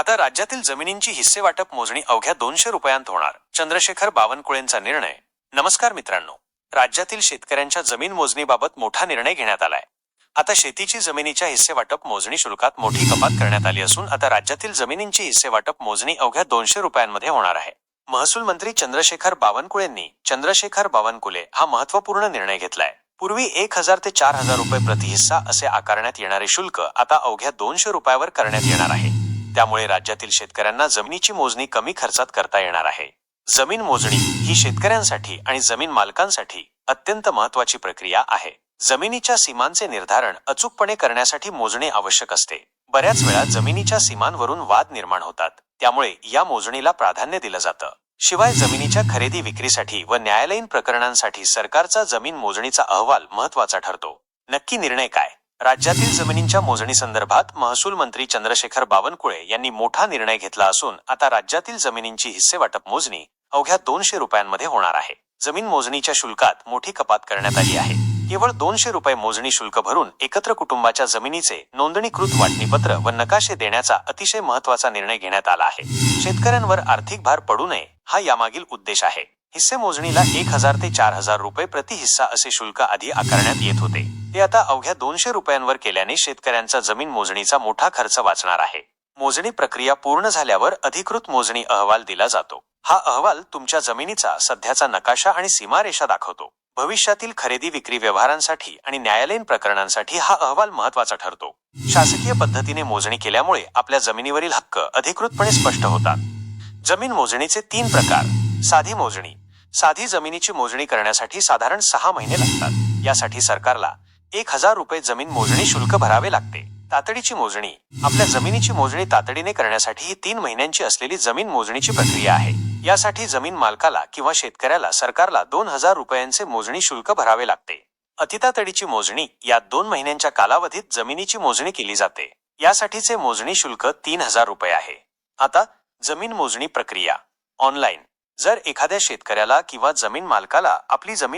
आता राज्यातील जमिनींची हिस्से वाटप मोजणी अवघ्या दोनशे रुपयांत होणार. चंद्रशेखर बावनकुळेंचा निर्णय. नमस्कार मित्रांनो. राज्यातील शेतकऱ्यांच्या जमीन मोजणीबाबत मोठा निर्णय घेण्यात आलाय. आता शेतीची जमिनीच्या हिस्से वाटप मोजणी शुल्कात मोठी कपात करण्यात आली असून आता राज्यातील जमिनींची हिस्से वाटप मोजणी अवघ्या दोनशे रुपयांमध्ये होणार आहे. महसूल मंत्री चंद्रशेखर बावनकुळेंनी चंद्रशेखर बावनकुले हा महत्त्वपूर्ण निर्णय घेतलाय. पूर्वी एक हजार ते चार हजार रुपये प्रति हिस्सा असे आकारण्यात येणारे शुल्क आता अवघ्या दोनशे रुपयावर करण्यात येणार आहे. त्यामुळे राज्यातील शेतकऱ्यांना जमिनीची मोजणी कमी खर्चात करता येणार आहे. जमीन मोजणी ही शेतकऱ्यांसाठी आणि जमीन मालकांसाठी अत्यंत महत्वाची प्रक्रिया आहे. जमिनीच्या सीमांचे निर्धारण अचूकपणे करण्यासाठी मोजणे आवश्यक असते. बऱ्याच वेळा जमिनीच्या सीमांवरून वाद निर्माण होतात. त्यामुळे या मोजणीला प्राधान्य दिलं जातं. शिवाय जमिनीच्या खरेदी विक्रीसाठी व न्यायालयीन प्रकरणांसाठी सरकारचा जमीन मोजणीचा अहवाल महत्त्वाचा ठरतो. नक्की निर्णय काय? राज्यातील जमिनींच्या मोजणी संदर्भात महसूल मंत्री चंद्रशेखर बावनकुळे यांनी मोठा निर्णय घेतला असून आता राज्यातील जमिनींची हिस्से वाटप मोजणी अवघ्या दोनशे रुपयांमध्ये होणार आहे. जमीन मोजणीच्या शुल्कात मोठी कपात करण्यात आली आहे. केवळ दोनशे रुपये मोजणी शुल्क भरून एकत्र कुटुंबाच्या जमिनीचे नोंदणीकृत वाटणीपत्र व नकाशे देण्याचा अतिशय महत्त्वाचा निर्णय घेण्यात आला आहे. शेतकऱ्यांवर आर्थिक भार पडू नये हा यामागील उद्देश आहे. हिस्से मोजणीला एक हजार ते चार हजार रुपये प्रति हिस्सा असे शुल्क आधी आकारण्यात येत होते. ते आता अवघ्या दोनशे रुपयांवर केल्याने शेतकऱ्यांचा जमीन मोजणीचा मोठा खर्च वाचणार आहे. मोजणी प्रक्रिया पूर्ण झाल्यावर अधिकृत मोजणी अहवाल दिला जातो. हा अहवाल तुमच्या जमिनीचा सध्याचा नकाशा आणि सीमारेषा दाखवतो. भविष्यातील खरेदी विक्री व्यवहारांसाठी आणि न्यायालयीन प्रकरणांसाठी हा अहवाल महत्त्वाचा ठरतो. शासकीय पद्धतीने मोजणी केल्यामुळे आपल्या जमिनीवरील हक्क अधिकृतपणे स्पष्ट होतात. जमीन मोजणीचे तीन प्रकार. साधी मोजणी. साधी जमिनीची मोजणी करण्यासाठी साधारण सहा महिने लागतात. यासाठी सरकारला एक हजार रुपये जमीन मोजणी शुल्क भरावे लागते. तातडीची मोजणी. आपल्या जमिनीची मोजणी तातडीने करण्यासाठी ही तीन महिन्यांची असलेली जमीन मोजणीची प्रक्रिया आहे. यासाठी जमीन मालकाला किंवा शेतकऱ्याला सरकारला दोन हजार रुपयांचे मोजणी शुल्क भरावे लागते. अतितातडीची मोजणी या दोन महिन्यांच्या कालावधीत जमिनीची मोजणी केली जाते. यासाठीचे मोजणी शुल्क तीन हजार रुपये आहे. आता जमीन मोजणी प्रक्रिया. ऑनलाईन. जर एखाद्या शेतकऱ्याला किंवा जमीन मालकाला आपली जमीन